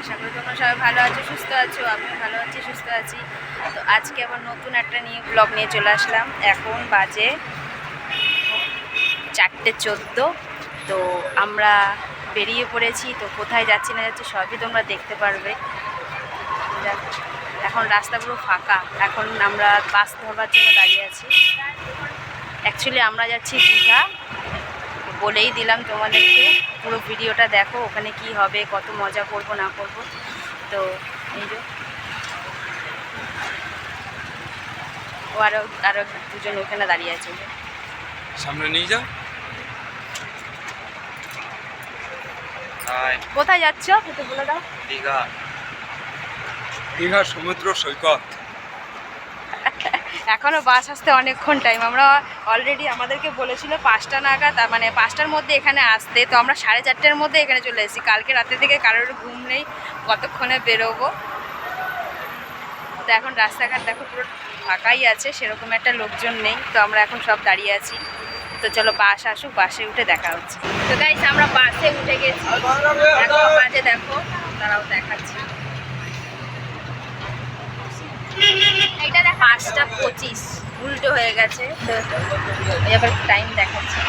আশা করি তোমরা সবাই ভালো আছো, সুস্থ আছো আমিও ভালো আছি, সুস্থ আছি। তো আজকে আবার নতুন একটা নিয়ে ব্লগ নিয়ে চলে আসলাম। এখন বাজে চারটে চোদ্দ। তো আমরা বেরিয়ে পড়েছি, তো কোথায় যাচ্ছি না যাচ্ছি সবই তোমরা দেখতে পারবে। এখন রাস্তা পুরো ফাঁকা। এখন আমরা বাস ধরবার জন্য দাঁড়িয়ে আছি। অ্যাকচুয়ালি আমরা যাচ্ছি দীঘা। বলেই দিলাম তোমাদেরকে পুরো ভিডিওটা দেখো ওখানে কি হবে কত মজা করব না করব। তো এই যে। ও আরও আরও দুজন ওখানে দাঁড়িয়ে আছে সামনে নিয়ে যাও। কোথায় যাচ্ছ? একটু বলে দাও দীঘা। দীঘা সমুদ্র সৈকত। এখনও বাস আসতে অনেকক্ষণ টাইম আমরা অলরেডি আমাদেরকে বলেছিল পাঁচটা নাগাদ মানে পাঁচটার মধ্যে এখানে আসতে। তো আমরা সাড়ে চারটের মধ্যে এখানে চলে এসেছি। কালকে রাতে থেকে কারোর ঘুম নেই। কতক্ষণে বেরোবো? তো এখন রাস্তাঘাট দেখো পুরো ফাঁকাই আছে, সেরকম একটা লোকজন নেই। তো আমরা এখন সব দাঁড়িয়ে আছি। তো চলো বাস আসুক, বাসে উঠে দেখা হচ্ছে। তো গাইস আমরা বাসে উঠে গেছি। বাজে দেখো তারাও দেখাচ্ছি। দেখ পাঁচটা পঁচিশ, উল্টো হয়ে গেছে। এবার টাইম দেখাচ্ছে।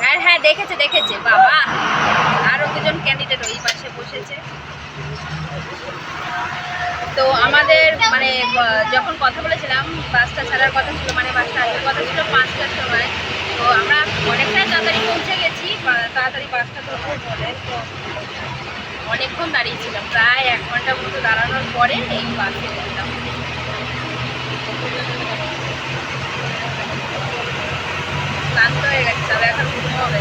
হ্যাঁ হ্যাঁ দেখেছে দেখেছে, বাবা। আরও দুজন ক্যান্ডিডেট ওই পাশে বসেছে। তো আমাদের মানে যখন কথা বলেছিলাম বাসটা ছাড়ার কথা ছিল মানে বাসটা আসার কথা ছিল, পাঁচটার সময়। তো আমরা অনেকটাই তাড়াতাড়ি পৌঁছে গেছি তাড়াতাড়ি বাসটা ধরবো বলে। তো অনেকক্ষণ দাঁড়িয়েছিলাম প্রায় এক ঘণ্টা মতো দাঁড়ানোর পরে এই বাসে উঠলাম। ক্লান্ত হয়ে গেছে তবে এখন ঘুমো হবে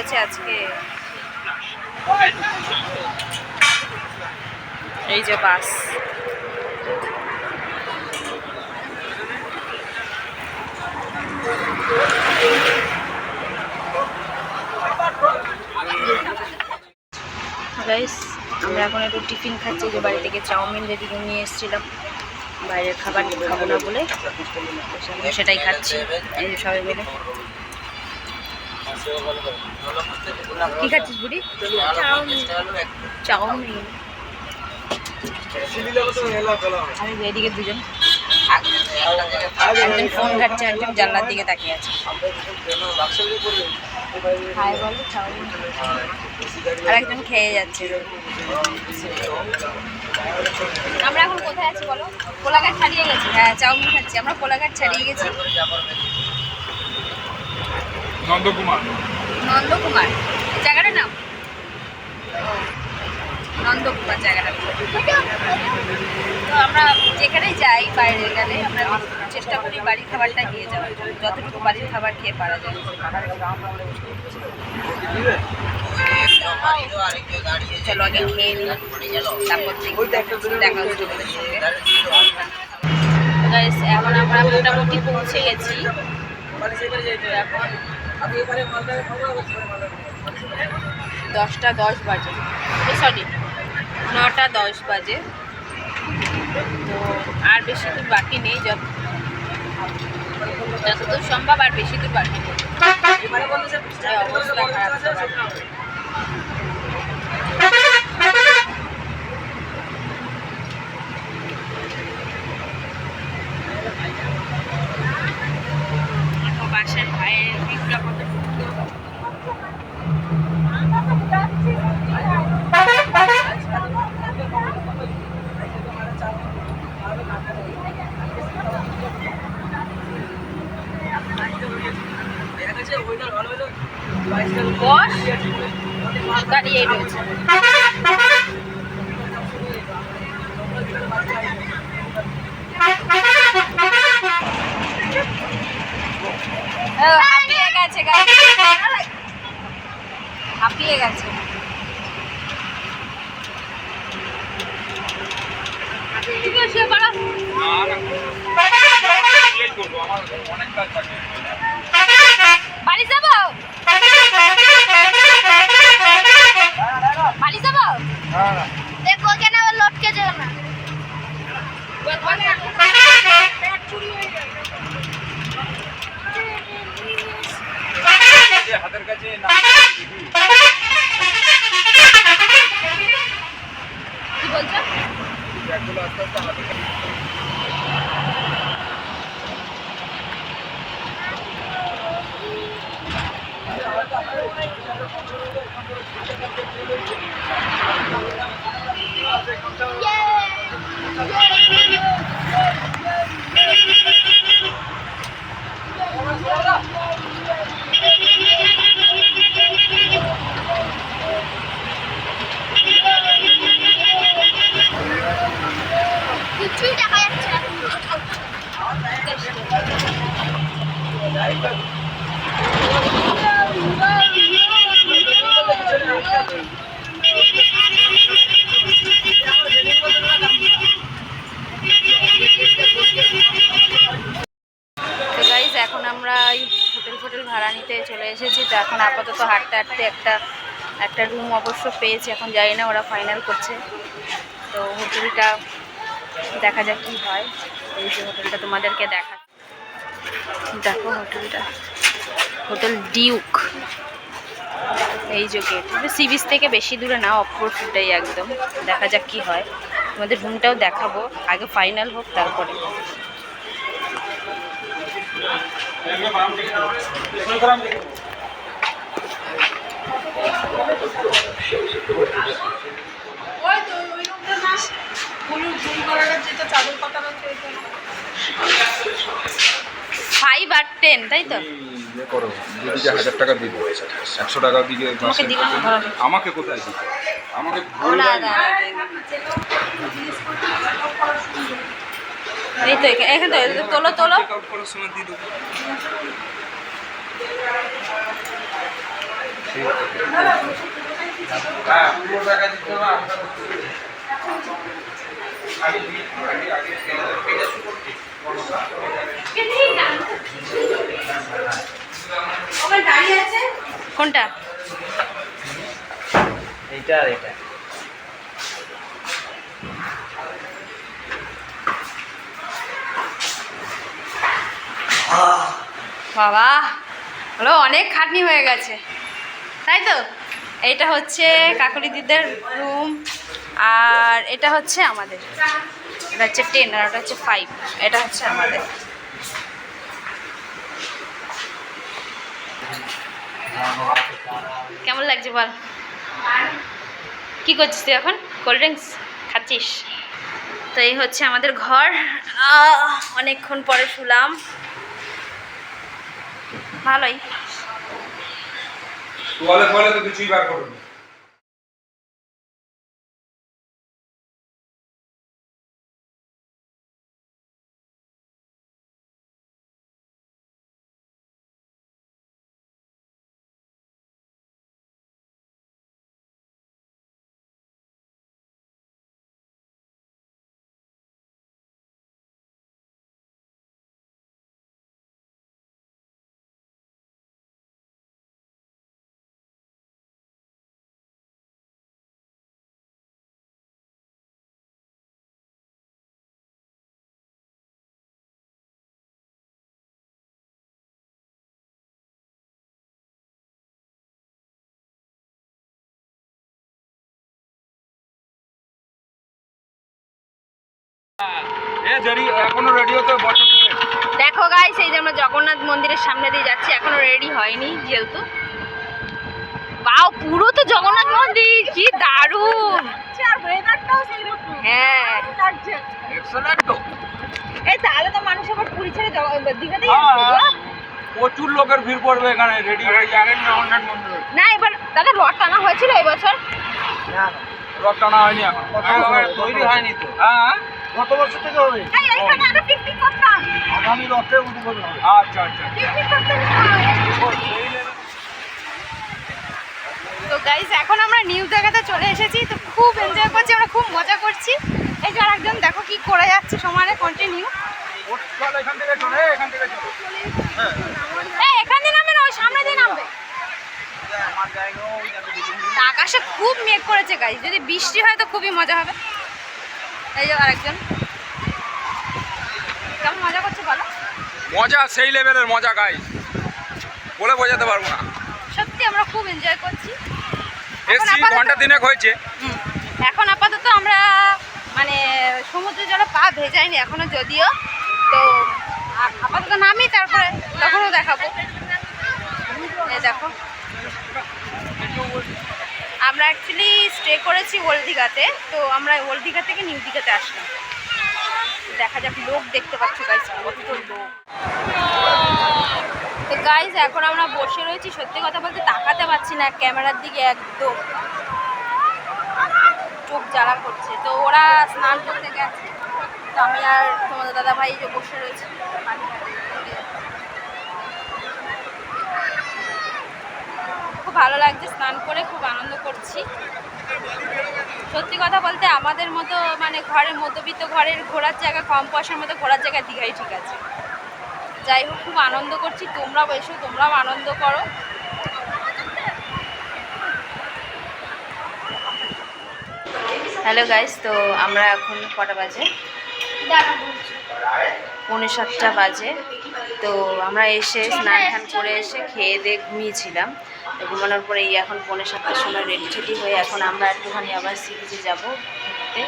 উঠেছে আজকে? এই যে বাস। গাইস আমরা এখন একটু টিফিন খাচ্ছি যে বাড়ি থেকে চাউমিন রেডি নিয়ে এসেছিলাম। বাইরের খাবার খাব না বলে। সেটাই খাচ্ছি সবাই মিলে। কি খাচ্ছিস বুড়ি? চাউমিন। এদিকে দুজন। একজন ফোন ঘাটছে একজন জানলার দিকে তাকিয়ে আছে। আর একজন খেয়ে যাচ্ছে। আমরা এখন কোথায় আছি বলো? কোলাঘাট ছাড়িয়ে গেছি। হ্যাঁ চাউমিন খাচ্ছি। আমরা কোলাঘাট ছাড়িয়ে গেছি। নন্দকুমার। নন্দকুমার? জায়গাটার নাম? নন্দকুমার জায়গাটা। তো আমরা যেখানে যাই বাইরে গেলে আমরা চেষ্টা করি বাড়ির খাবারটা নিয়ে যাওয়ার জন্য। যতটুকু বাড়ির খাবার খেয়ে পারা যায়। চলো আগে খেয়ে নিই তারপর দেখা। হচ্ছে তোমাদের সঙ্গে। এখন আমরা মোটামুটি পৌঁছে গেছি। দশটা দশ বাজে। সরি নটা দশ বাজে। তো আর বেশি দূর বাকি নেই যত যতদূর সম্ভব আর বেশি দূর বাকি নেই। অবস্থা খারাপ সবার। দেখো বাসার ভাইয়ের ভিড়টা বাড়ি যাব? বাড়ি যাব? দেখো কেন কি বলছো আস্তে আস্তে হাতের কাছে কিছুই দেখা যাচ্ছে না তো গাইজ এখন আমরা এই হোটেল ফোটেল ভাড়া নিতে চলে এসেছি তো এখন আপাতত হাঁটতে একটা একটা রুম অবশ্য পেয়েছি, এখন জানি না ওরা ফাইনাল করছে। তো হোটেলটা দেখা যাক কী হয়। এই যে হোটেলটা তোমাদেরকে দেখা দেখো হোটেলটা। হোটেল ডিউক এই যে গেট সি বিচ থেকে বেশি দূরে না অপরটাই একদম। দেখা যাক কি হয়। তোমাদের রুমটাও দেখাবো। আগে ফাইনাল হোক, তারপরে। ফাইভ আর টেন তাই তো? ইয়ে করো দুদিকে হাজার টাকা দিবে। একশো টাকা দিকে আমাকে কোথায় দিবে? আমাকে এই তো এখানে তোলো তোলো চেক আউট করার সময় দিয়ে দেবো হ্যাঁ পুরো টাকা দিতে হবে কোনটা? এইটা আর এটা। বাবা হলো অনেক খাটনি হয়ে গেছে। তাই তো? এটা হচ্ছে কাকুলি দিদের রুম আর এটা হচ্ছে আমাদের। এটা হচ্ছে টেন আর ওটা হচ্ছে ফাইভ এটা হচ্ছে আমাদের। কেমন লাগছে বল? কি করছিস তুই এখন? কোল্ড ড্রিঙ্কস খাচ্ছিস? তো এই হচ্ছে আমাদের ঘর। অনেকক্ষণ পরে শুলাম। ভালোই। তোয়ালে ফলে তো কিছুই বার করবে দেখো গাইস এই যে আমরা জগন্নাথ মন্দিরের সামনে দিয়ে যাচ্ছি এখনও রেডি হয়নি যেহেতু। বাও পুরো তো জগন্নাথ মন্দির কি দারুণ! হ্যাঁ। এই তাহলে তো মানুষ আবার পুরী ছেড়ে জগ- দীঘাতেই হ্যাঁ। প্রচুর লোকের ভিড় পড়বে এখানে রেডি হয়ে যাবেন জগন্নাথ মন্দিরে। না এবার দাদা রথ টানা হয়েছিল এই বছর রথ টানা হয়নি। এখন তৈরি হয়নি তো। হ্যাঁ। গত বছর থেকে হবে? আগামী রথে উদ্বোধন হবে আচ্ছা আচ্ছা তো গাইস এখন আমরা নিউ জায়গাতে চলে এসেছি। তো খুব এনজয় করছি আমরা খুব মজা করছি। এই যে আরেকজন দেখো কি করে যাচ্ছে সমানে কন্টিনিউ এখান থেকে চলে এখান থেকে চলে। এই এখান দিয়ে নামবে না ওই সামনে দিয়ে নামবে। আকাশে খুব মেঘ করেছে গাইস যদি বৃষ্টি হয় তো খুবই মজা হবে। এই যে আরেকজন। কেমন মজা করছে বলো? মজা সেই লেভেলের মজা গাই বলে বোঝাতে পারব না। সত্যি আমরা খুব এনজয় করছি। এসছি ঘণ্টা দিনেক হয়েছে। এখন আপাতত আমরা মানে সমুদ্র জলে পা ভেজাইনি এখনও যদিও। তো আপাতত নামি তারপরে তখনও দেখাবো। দেখো। আমরা অ্যাকচুয়ালি স্টে করেছি ওল্ড দীঘাতে তো আমরা ওল্ড দীঘা থেকে নিউ দীঘাতে আসলাম। দেখা যাক, লোক দেখতে পাচ্ছি গাইস কত লোক তো গাইজ এখন আমরা বসে রয়েছি, সত্যি কথা বলতে তাকাতে পারছি না ক্যামেরার দিকে একদম। চোখ জ্বালা করছে। তো ওরা স্নান করতে গেছে। তো আমি আর তোমাদের দাদা ভাই বসে রয়েছি খুব ভালো লাগছে, স্নান করে খুব আনন্দ করছি। সত্যি কথা বলতে আমাদের মতো মানে ঘরের মধ্যবিত্ত ঘরের ঘোরার জায়গা, কম পয়সার মতো ঘোরার জায়গা দীঘাই ঠিক আছে। যাই হোক, খুব আনন্দ করছি, তোমরাও এসো, তোমরাও আনন্দ করো। হ্যালো গাইস তো আমরা এখন কটা বাজে? পৌনে সাতটা বাজে। তো আমরা এসে স্নান টান করে এসে খেয়ে দিয়ে ঘুমিয়েছিলাম। ঘুমানোর পরে এই এখন পৌনে সাতটার সময় রেডি টেডি হয়ে এখন আমরা একটুখানি আবার সি যাব ঘুরতে।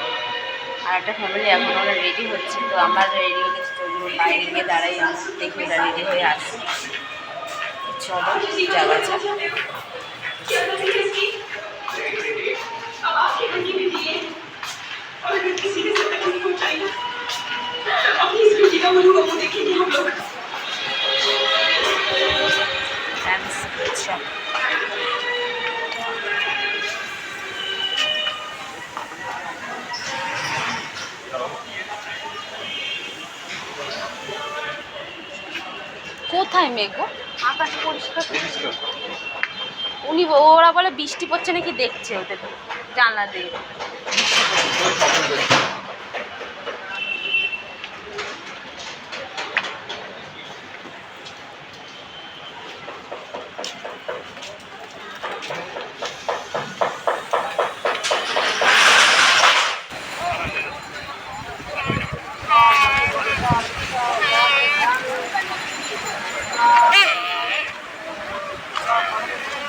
আর একটা ফ্যামিলি এখন ওরা রেডি হচ্ছে, তো আমরা রেডি হয়ে গেছি, তো বাইরে গিয়ে দাঁড়াই দেখি ওরা রেডি হয়ে আসছে। চলো, যাওয়া কোথায় মেঘ গো? আকাশ পরিষ্কার। উনি ওরা বলে বৃষ্টি পড়ছে নাকি দেখছে ওদের জানলা দিয়ে বৃষ্টি পড়ছে।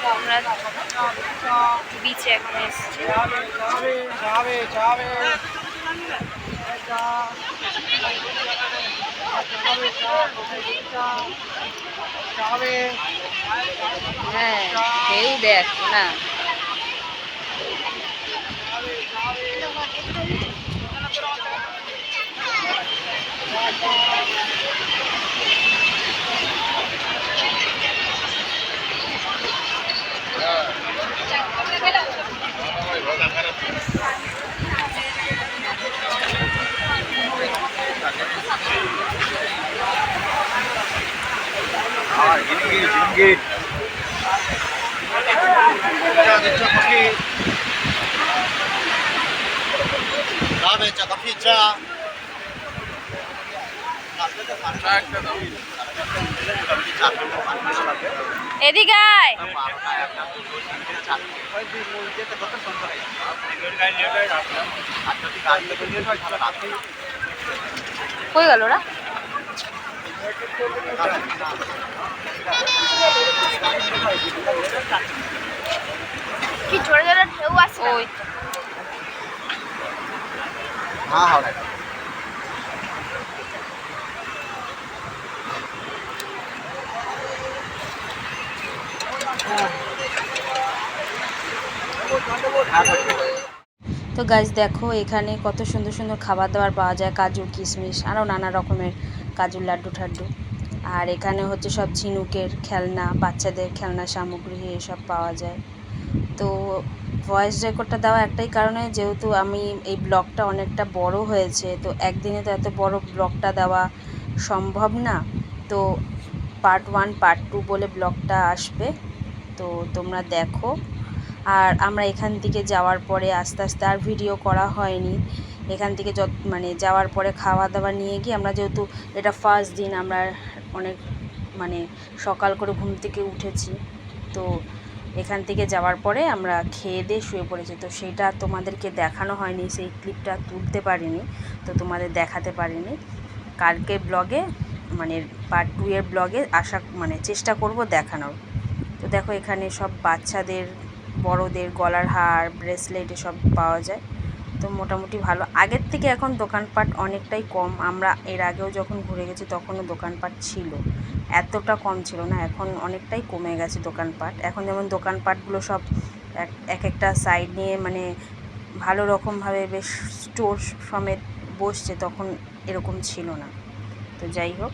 তো আমরা বিচে এখন এসেছি। হ্যাঁ কেউ দেখ না। আর 자, 커피 자. 나 এদিকে কই গেল ওরা? কি জোরে জোরে ঢেউ আসছে। ওই। তো। হ্যাঁ। তো গাছ দেখো, এখানে কত সুন্দর সুন্দর খাবার দাবার পাওয়া যায়, কাজু, কিশমিশ আরও নানা রকমের কাজুর লাড্ডু, ঠাড্ডু। আর এখানে হচ্ছে সব ঝিনুকের খেলনা, বাচ্চাদের খেলনা সামগ্রী এসব পাওয়া যায়। তো ভয়েস রেকর্ডটা দেওয়া একটাই কারণে, যেহেতু আমি এই ব্লগটা অনেকটা বড় হয়েছে, তো একদিনে তো এত বড় ব্লগটা দেওয়া সম্ভব না। তো পার্ট ওয়ান পার্ট টু বলে ব্লগটা আসবে। তো তোমরা দেখো। আর আমরা এখান থেকে যাওয়ার পরে আস্তে আস্তে আর ভিডিও করা হয়নি। এখান থেকে যত মানে যাওয়ার পরে খাওয়া দাওয়া নিয়ে গিয়ে আমরা যেহেতু এটা ফার্স্ট দিন, আমরা অনেক মানে সকাল করে ঘুম থেকে উঠেছি। তো এখান থেকে যাওয়ার পরে আমরা খেয়ে দিয়ে শুয়ে পড়েছি। তো সেটা তোমাদেরকে দেখানো হয়নি, সেই ক্লিপটা তুলতে পারিনি, তো তোমাদের দেখাতে পারিনি। কালকে ব্লগে মানে পার্ট টু এর ব্লগে আশা মানে চেষ্টা করব দেখানোর। দেখো এখানে সব বাচ্চাদের, বড়দের গলার হার ব্রেসলেট এসব পাওয়া যায়। তো মোটামুটি ভালো। আগের থেকে এখন দোকানপাট অনেকটাই কম। আমরা এর আগেও যখন ঘুরে গেছি তখনও দোকানপাট ছিল। এতটা কম ছিল না। এখন অনেকটাই কমে গেছে দোকানপাট। এখন যেমন দোকানপাটগুলো সব এক এক একটা সাইড নিয়ে মানে ভালো রকমভাবে বেশ স্টোর সমেত বসছে, তখন এরকম ছিল না। তো যাই হোক।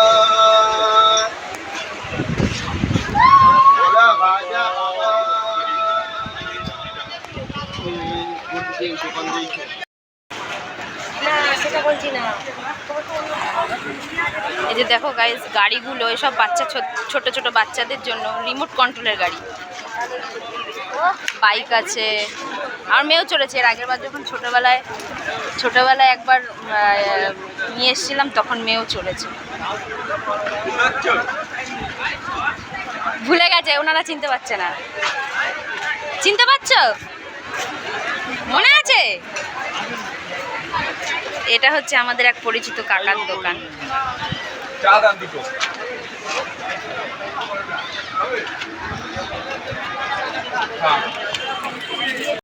এই যে দেখো গাইজ গাড়িগুলো, এসব বাচ্চা ছোট ছোট বাচ্চাদের জন্য রিমোট কন্ট্রোলের গাড়ি। বাইক আছে। আর মেয়েও চলেছে এর আগের বার যখন ছোটোবেলায় ছোটোবেলায় একবার নিয়ে এসেছিলাম, তখন মেয়েও চলেছে ভুলে গেছে, ওনারা চিনতে পারছে না। চিনতে পারছ? মনে আছে? এটা হচ্ছে আমাদের এক পরিচিত কাকার দোকান। চা দান দুটো। হ্যাঁ।